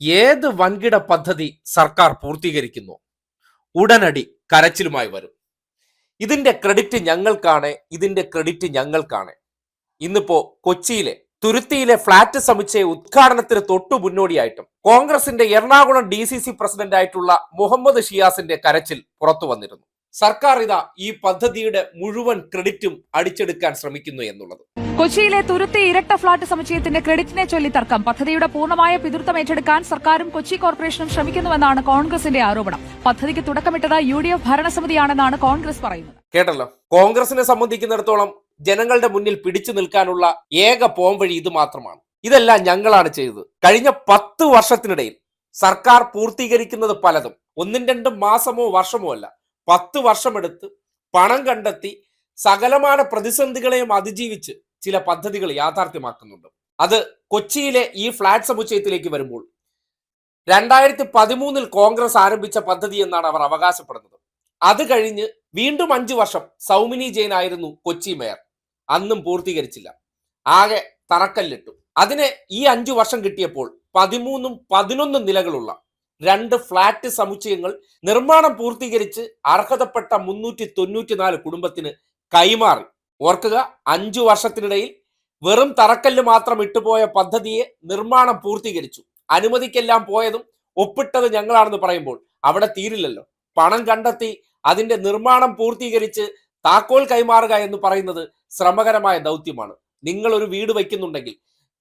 ഏത് വൻകിട പദ്ധതി സർക്കാർ പൂർത്തീകരിക്കുന്നു? ഉടനടി കരച്ചിലുമായി വരും. ഇതിന്റെ ക്രെഡിറ്റ് ഞങ്ങൾക്കാണ് ഇതിന്റെ ക്രെഡിറ്റ് ഞങ്ങൾക്കാണ്. ഇന്നിപ്പോ കൊച്ചിയിലെ തുരുത്തിയിലെ ഫ്ളാറ്റ് സമുച്ചയ ഉദ്ഘാടനത്തിന് തൊട്ടു മുന്നോടിയായിട്ടും കോൺഗ്രസിന്റെ Ernakulam D C C president ആയിട്ടുള്ള മുഹമ്മദ് ഷിയാസിന്റെ കരച്ചിൽ പുറത്തു വന്നിരുന്നു. സർക്കാർ ഇതാ ഈ പദ്ധതിയുടെ മുഴുവൻ ക്രെഡിറ്റും അടിച്ചെടുക്കാൻ ശ്രമിക്കുന്നു എന്നുള്ളത്. കൊച്ചിയിലെ തുരുത്തി ഇരട്ട ഫ്ളാറ്റ് സമുച്ചയത്തിന്റെ ക്രെഡിറ്റിനെ ചൊല്ലി തർക്കം. പദ്ധതിയുടെ പൂർണമായ പിതൃത്വം ഏറ്റെടുക്കാൻ സർക്കാരും കൊച്ചി കോർപ്പറേഷനും ശ്രമിക്കുന്നുവെന്നാണ് കോൺഗ്രസിന്റെ ആരോപണം. പദ്ധതിക്ക് തുടക്കമിട്ടത് യു ഡി എഫ് ഭരണസമിതിയാണെന്നാണ് കോൺഗ്രസ് പറയുന്നത്. കേട്ടല്ലോ? കോൺഗ്രസിനെ സംബന്ധിക്കുന്നിടത്തോളം ജനങ്ങളുടെ മുന്നിൽ പിടിച്ചു നിൽക്കാനുള്ള ഏക പോംവഴി ഇത് മാത്രമാണ്. ഇതെല്ലാം ഞങ്ങളാണ് ചെയ്തത്. കഴിഞ്ഞ പത്ത് വർഷത്തിനിടയിൽ സർക്കാർ പൂർത്തീകരിക്കുന്നത് പലതും. ഒന്നും രണ്ടും മാസമോ വർഷമോ അല്ല. പത്ത് വർഷമെടുത്ത് പണം കണ്ടെത്തി സകലമായ പ്രതിസന്ധികളെയും അതിജീവിച്ച് ചില പദ്ധതികൾ യാഥാർത്ഥ്യമാക്കുന്നുണ്ട്. അത് കൊച്ചിയിലെ ഈ ഫ്ളാറ്റ് സമുച്ചയത്തിലേക്ക് വരുമ്പോൾ രണ്ടായിരത്തി പതിമൂന്നിൽ കോൺഗ്രസ് ആരംഭിച്ച പദ്ധതി എന്നാണ് അവർ അവകാശപ്പെടുന്നത്. അത് കഴിഞ്ഞ് വീണ്ടും അഞ്ചു വർഷം സൗമിനി ജെയിൻ ആയിരുന്നു കൊച്ചി മേയർ. അന്നും പൂർത്തീകരിച്ചില്ല. ആകെ തറക്കല്ലിട്ടു. അതിന് ഈ അഞ്ചു വർഷം കിട്ടിയപ്പോൾ പതിമൂന്നും പതിനൊന്നും നിലകളുള്ള രണ്ട് ഫ്ളാറ്റ് സമുച്ചയങ്ങൾ നിർമ്മാണം പൂർത്തീകരിച്ച് അർഹതപ്പെട്ട മുന്നൂറ്റി തൊണ്ണൂറ്റിനാല് കുടുംബത്തിന് കൈമാറി. ഓർക്കുക അഞ്ചു വർഷത്തിനിടയിൽ വെറും തറക്കല്ല് മാത്രം ഇട്ടുപോയ പദ്ധതിയെ നിർമ്മാണം പൂർത്തീകരിച്ചു. അനുമതിക്കെല്ലാം പോയതും ഒപ്പിട്ടത് ഞങ്ങളാണെന്ന് പറയുമ്പോൾ അവിടെ തീരില്ലല്ലോ. പണം കണ്ടെത്തി അതിന്റെ നിർമ്മാണം പൂർത്തീകരിച്ച് താക്കോൽ കൈമാറുക എന്ന് പറയുന്നത് ശ്രമകരമായ ദൗത്യമാണ്. നിങ്ങൾ ഒരു വീട് വയ്ക്കുന്നുണ്ടെങ്കിൽ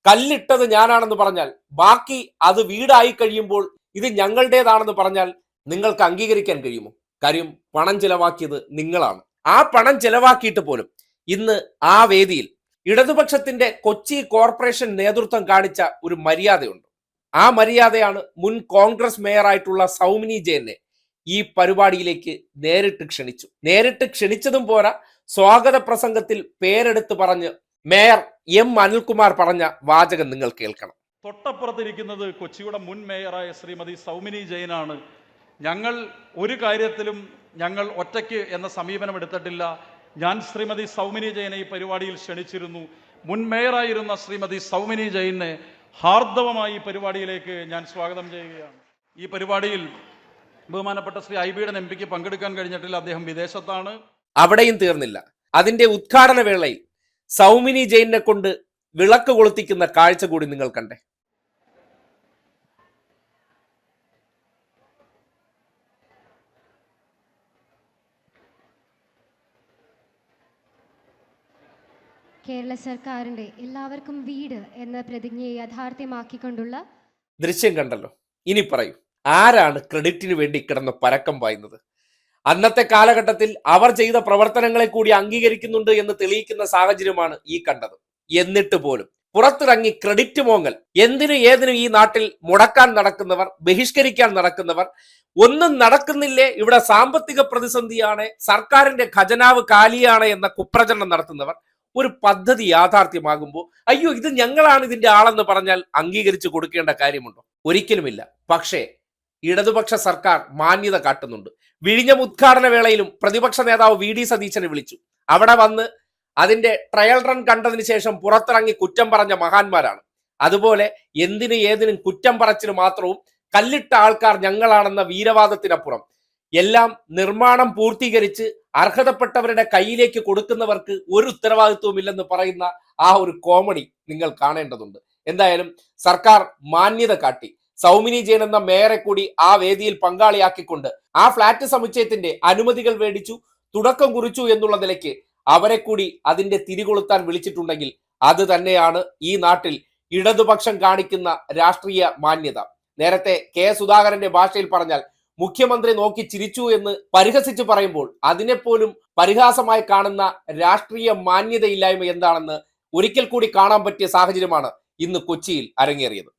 കല്ലിട്ടത് ഞാനാണെന്ന് പറഞ്ഞാൽ ബാക്കി അത് വീടായി കഴിയുമ്പോൾ ഇത് ഞങ്ങളുടേതാണെന്ന് പറഞ്ഞാൽ നിങ്ങൾക്ക് അംഗീകരിക്കാൻ കഴിയുമോ? കാര്യം പണം ചിലവാക്കിയത് നിങ്ങളാണ്. ആ പണം ചിലവാക്കിയിട്ട് പോലും ഇന്ന് ആ വേദിയിൽ ഇടതുപക്ഷത്തിന്റെ കൊച്ചി കോർപ്പറേഷൻ നേതൃത്വം കാണിച്ച ഒരു മര്യാദയുണ്ട്. ആ മര്യാദയാണ് മുൻ കോൺഗ്രസ് മേയറായിട്ടുള്ള സൗമിനി ജയനെ ഈ പരിപാടിയിലേക്ക് നേരിട്ട് ക്ഷണിച്ചു. നേരിട്ട് ക്ഷണിച്ചതും പോരാ സ്വാഗത പ്രസംഗത്തിൽ പേരെടുത്ത് പറഞ്ഞ് മേയർ എം അനിൽകുമാർ പറഞ്ഞ വാചകം നിങ്ങൾ കേൾക്കണം. തൊട്ടപ്പുറത്തിരിക്കുന്നത് കൊച്ചിയുടെ മുൻ മേയറായ ശ്രീമതി സൗമിനി ജയനാണ്. ഞങ്ങൾ ഒരു കാര്യത്തിലും ഞങ്ങൾ ഒറ്റയ്ക്ക് എന്ന സമീപനം എടുത്തിട്ടില്ല ഞാൻ ശ്രീമതി സൗമിനി ജയനെ ഈ പരിപാടിയിൽ ക്ഷണിച്ചിരുന്നു. മുൻ മേയറായിരുന്ന ശ്രീമതി സൗമിനി ജയനെ ഹാർദവമായി ഈ പരിപാടിയിലേക്ക് ഞാൻ സ്വാഗതം ചെയ്യുകയാണ്. ഈ പരിപാടിയിൽ ബഹുമാനപ്പെട്ട ശ്രീ ഐബിയുടെ എം പിക്ക് പങ്കെടുക്കാൻ കഴിഞ്ഞിട്ടില്ല. അദ്ദേഹം വിദേശത്താണ്. അവിടെയും തീർന്നില്ല. അതിന്റെ ഉദ്ഘാടന വേളയിൽ സൗമിനി ജയനെ കൊണ്ട് വിളക്ക് കൊളുത്തിക്കുന്ന കാഴ്ച കൂടി നിങ്ങൾ കണ്ടേ. കേരള സർക്കാരിന്റെ എല്ലാവർക്കും വീട് എന്ന പ്രതിജ്ഞയെ യാഥാർത്ഥ്യമാക്കിക്കൊണ്ടുള്ള ദൃശ്യം കണ്ടല്ലോ. ഇനി പറയൂ ആരാണ് ക്രെഡിറ്റിന് വേണ്ടി കിടന്ന് പരക്കം പായുന്നത്? അന്നത്തെ കാലഘട്ടത്തിൽ അവർ ചെയ്ത പ്രവർത്തനങ്ങളെ കൂടി അംഗീകരിക്കുന്നുണ്ട് എന്ന് തെളിയിക്കുന്ന സാഹചര്യമാണ് ഈ കണ്ടത്. എന്നിട്ട് പോലും പുറത്തിറങ്ങി ക്രെഡിറ്റ് മോങ്ങൽ എന്തിനു ഏതിനും ഈ നാട്ടിൽ മുടക്കാൻ നടക്കുന്നവർ ബഹിഷ്കരിക്കാൻ നടക്കുന്നവർ ഒന്നും നടക്കുന്നില്ലേ? ഇവിടെ സാമ്പത്തിക പ്രതിസന്ധിയാണ് സർക്കാരിന്റെ ഖജനാവ് കാലിയാണ് എന്ന കുപ്രചരണം നടത്തുന്നവർ ഒരു പദ്ധതി യാഥാർത്ഥ്യമാകുമ്പോൾ അയ്യോ ഇത് ഞങ്ങളാണ് ഇതിന്റെ ആളെന്ന് പറഞ്ഞാൽ അംഗീകരിച്ചു കൊടുക്കേണ്ട കാര്യമുണ്ടോ? ഒരിക്കലുമില്ല. പക്ഷേ ഇടതുപക്ഷ സർക്കാർ മാന്യത കാട്ടുന്നുണ്ട്. വിഴിഞ്ഞം ഉദ്ഘാടന വേളയിലും പ്രതിപക്ഷ നേതാവ് വി ഡി സതീശനെ വിളിച്ചു. അവിടെ വന്ന് അതിന്റെ ട്രയൽ റൺ കണ്ടതിന് ശേഷം പുറത്തിറങ്ങി കുറ്റം പറഞ്ഞ മഹാന്മാരാണ്. അതുപോലെ എന്തിന് ഏതിനും കുറ്റം പറച്ചിന് മാത്രവും കല്ലിട്ട ആൾക്കാർ ഞങ്ങളാണെന്ന വീരവാദത്തിനപ്പുറം എല്ലാം നിർമ്മാണം പൂർത്തീകരിച്ച് അർഹതപ്പെട്ടവരുടെ കയ്യിലേക്ക് കൊടുക്കുന്നവർക്ക് ഒരു ഉത്തരവാദിത്വവും ഇല്ലെന്ന് പറയുന്ന ആ ഒരു കോമഡി നിങ്ങൾ കാണേണ്ടതുണ്ട്. എന്തായാലും സർക്കാർ മാന്യത കാട്ടി. സൗമിനി ജെയിൻ എന്ന മേയറെ കൂടി ആ വേദിയിൽ പങ്കാളിയാക്കിക്കൊണ്ട് ആ ഫ്ളാറ്റ് സമുച്ചയത്തിന്റെ അനുമതികൾ മേടിച്ചു തുടക്കം കുറിച്ചു എന്നുള്ള നിലയ്ക്ക് അവരെ കൂടി അതിന്റെ തിരികൊളുത്താൻ വിളിച്ചിട്ടുണ്ടെങ്കിൽ അത് തന്നെയാണ് ഈ നാട്ടിൽ ഇടതുപക്ഷം കാണിക്കുന്ന രാഷ്ട്രീയ മാന്യത. നേരത്തെ കെ സുധാകരന്റെ ഭാഷയിൽ പറഞ്ഞാൽ മുഖ്യമന്ത്രി നോക്കി ചിരിച്ചു എന്ന് പരിഹസിച്ച് പറയുമ്പോൾ അതിനെപ്പോലും പരിഹാസമായി കാണുന്ന രാഷ്ട്രീയ മാന്യതയില്ലായ്മ എന്താണെന്ന് ഒരിക്കൽ കൂടി കാണാൻ പറ്റിയ സാഹചര്യമാണ് ഇന്ന് കൊച്ചിയിൽ അരങ്ങേറിയത്.